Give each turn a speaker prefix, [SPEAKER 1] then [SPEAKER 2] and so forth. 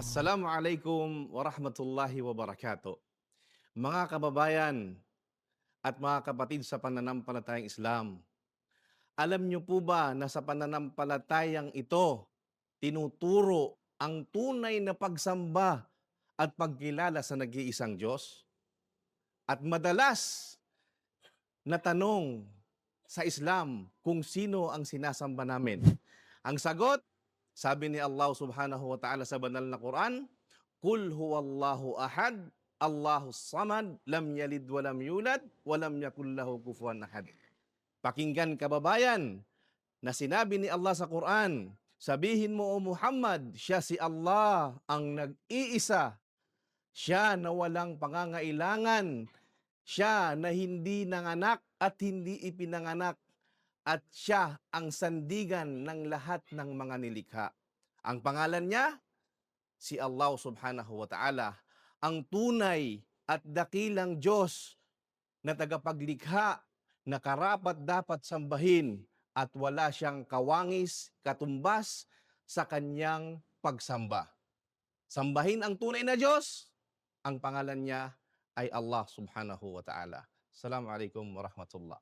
[SPEAKER 1] Assalamualaikum warahmatullahi wabarakatuh. Mga kababayan at mga kapatid sa pananampalatayang Islam, alam niyo po ba na sa pananampalatayang ito, tinuturo ang tunay na pagsamba at pagkilala sa nag-iisang Diyos? At madalas na tanong sa Islam kung sino ang sinasamba namin. Ang sagot, sabi ni Allah subhanahu wa ta'ala sa banal na Quran, Kul huwallahu ahad, Allahu samad, lam yalid wa lam yulad, wa lam yakul lahu kufuwan ahad. Pakinggan kababayan na sinabi ni Allah sa Quran, sabihin mo o Muhammad, siya si Allah ang nag-iisa. Siya na walang pangangailangan. Siya na hindi nanganak at hindi ipinanganak at siya ang sandigan ng lahat ng mga nilikha. Ang pangalan niya, si Allah subhanahu wa ta'ala, ang tunay at dakilang Diyos na tagapaglikha na karapat dapat sambahin at wala siyang kawangis, katumbas sa kanyang pagsamba. Sambahin ang tunay na Diyos, ang pangalan niya ay Allah subhanahu wa ta'ala. Assalamualaikum warahmatullah.